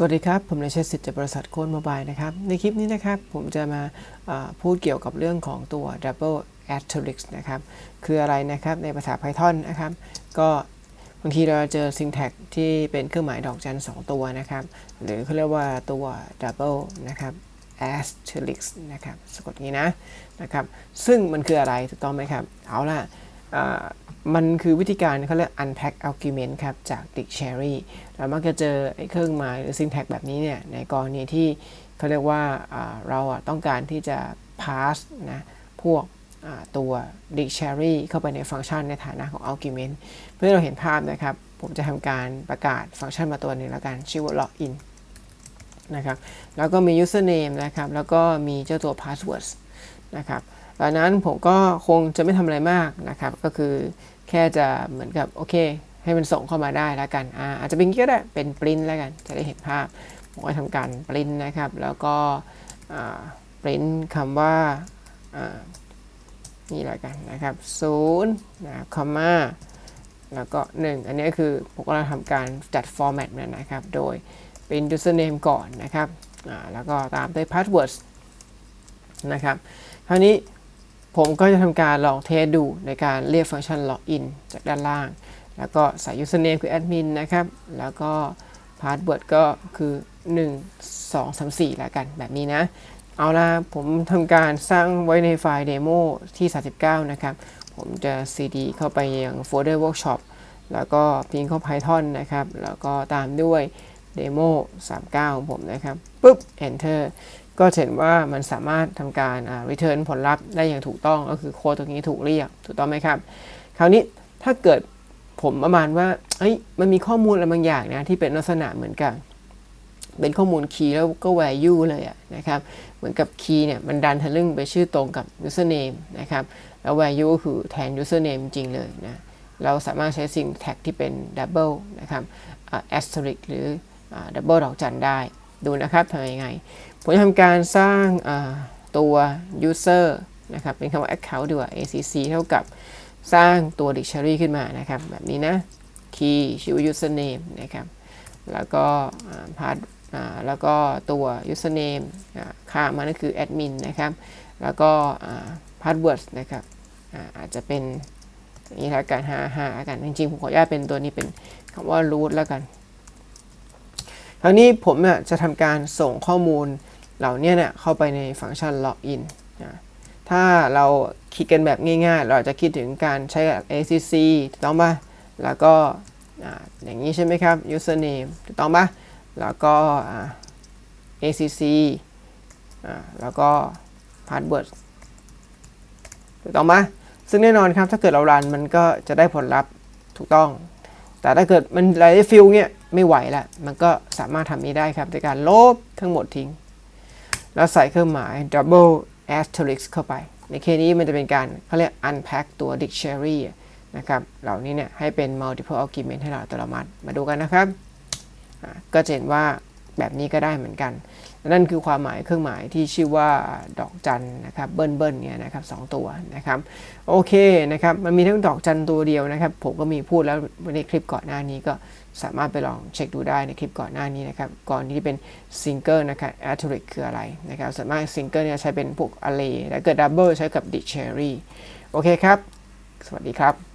สวัสดีครับ ผมนายเชษฐ์สิทธิ์จากบริษัทโค้ดโมบายนะครับ ในคลิปนี้นะครับผมจะมาพูดเกี่ยวกับเรื่องของตัว double asterisk นะครับ คืออะไรนะครับในภาษา Python นะครับ ก็บางทีเราเจอ syntax ที่เป็นเครื่องหมายดอกจัน2ตัวนะครับ หรือเขาเรียกว่าตัว double นะครับ asterisk นะครับ สะกดงี้นะนะครับ ซึ่งมันคืออะไรถูกต้องไหมครับ เอาล่ะ มันคือวิธีการเขาเรียก unpack argument ครับ จาก dictionary เรามักจะเจอเครื่องหมายหรือ syntax แบบนี้เนี่ย ในกรณีที่เขาเรียกว่าเราต้องการที่จะ pass นะพวกตัว dictionary เข้าไปในฟังก์ชันในฐานะของ argument เพื่อเราเห็นภาพนะครับ ผมจะทำการประกาศฟังก์ชันมาตัวหนึ่งแล้วกัน ชื่อว่า login นะครับ แล้วก็มี username นะครับ แล้วก็มีเจ้าตัว passwords นะครับ ดังนั้นผมก็คงจะไม่ทำอะไรมากนะครับ ก็คือแค่จะเหมือนกับโอเค ให้มันส่งเข้ามาได้แล้วกันอาอาจจะเป็นอย่างนี้ก็ได้เป็นปริ้นแล้วกัน จะได้เห็นภาพผมก็ทำการปริ้นนะครับ แล้วก็ปริ้นคำว่าอ่านี่แล้วกันนะครับศูนย์นะคอมมาแล้วก็ 1 อันนี้คือผมก็ทำการจัด format มันนะครับ โดยเป็น username ก่อนนะครับแล้วก็ตามด้วย password นะครับคราวนี้ ผมก็จะทำการลองเทสดูในการเรียกฟังก์ชัน login จากด้านล่าง แล้วก็ใส่ username คือ admin นะครับ แล้วก็ password ก็คือ 1 2 3 4 แล้วกันแบบนี้นะ เอาละผมทำการสร้างไว้ในไฟล์เดโมที่ 39 นะครับ ผมจะ cd เข้าไปยังโฟลเดอร์ workshop แล้วก็พิมพ์เข้า Python นะครับ แล้วก็ตามด้วย demo 39 ของผมนะครับ ปุ๊บ enter ก็เห็นว่ามันสามารถทำการ return ผลลัพธ์ได้อย่างถูกต้องก็คือโค้ดตรงนี้ถูกเรียกถูกต้องไหมครับ คราวนี้ถ้าเกิดผมประมาณว่าเอ้ยมันมีข้อมูลอะไรบางอย่างนะที่เป็นลักษณะเหมือนกับเป็นข้อมูลคีย์แล้วก็ value เลยอะนะครับ เหมือนกับคีย์เนี่ยมันดันทะลึ่งไปชื่อตรงกับ username นะครับ แล้ว value ก็คือแทน username จริงๆเลยนะ เราสามารถใช้ syntax ที่เป็น double นะครับ asterisk หรือ double ดอกจันได้ ดูนะครับทำยังไง ผมจะทำการสร้างตัว user นะครับ เป็นคำว่า account ดีกว่า acc เท่ากับสร้างตัว dictionary ขึ้นมานะครับ แบบนี้นะ key ชื่อ username นะครับ แล้วก็ part แล้วก็ตัว username ค่ามันก็คือ admin นะครับ แล้วก็ password นะครับอาจจะเป็นนี่ล้วกัน5 5กัน จริงๆ ผมขออนุญาตเป็นตัวนี้เป็นคำว่า root แล้วกัน คราวนี้ผมจะทำการส่งข้อมูลเหล่านี้เนี่ยเข้าไปในฟังก์ชัน login นะถ้าเราคิดกันแบบง่ายๆ เราจะคิดถึงการใช้ acc ถูกต้องป่ะแล้วก็อย่างนี้ใช่ไหมครับ username ถูกต้องป่ะแล้วก็ acc แล้วก็ password ถูกต้องป่ะซึ่งแน่นอนครับ ถ้าเกิดเรารันมันก็จะได้ผลลัพธ์ถูกต้อง แต่ถ้าเกิดมันไรฟิลเนี่ย ไม่ไหวละมันก็สามารถทำนี้ได้ครับในการลบทั้งหมดทิ้ง แล้วใส่เครื่องหมาย double asterisk เข้าไป ในเคสนี้มันจะเป็นการเขาเรียก unpack ตัว dictionary นะครับเหล่านี้เนี่ยให้เป็น multiple argument ให้เราอัตโนมัติมาดูกันนะครับ ก็จะเห็นว่าแบบนี้ก็ได้เหมือนกัน นั่นคือความหมายเครื่องหมายที่ชื่อว่าดอกจันนะครับเบิ้ลเบิ้ลเนี่ยนะครับสตัวนะครับโอเคนะครับมันมีทั้งดอกจันตัวเดียวนะครับ ผมก็มีพูดแล้วในคลิปก่อนหน้านี้ก็ สามารถไปลองเช็คดูได้ในคลิปก่อนหน้านี้นะครับก่อนที่เป็นซิงเกิลนะครับแอตริกคืออะไรนะครับส่วนมากซิงเกิลเนี่ยใช้เป็นพวกอะเลและเกิดดับเบิลใช้กับดิเชอรี่โอเคครับ สวัสดีครับ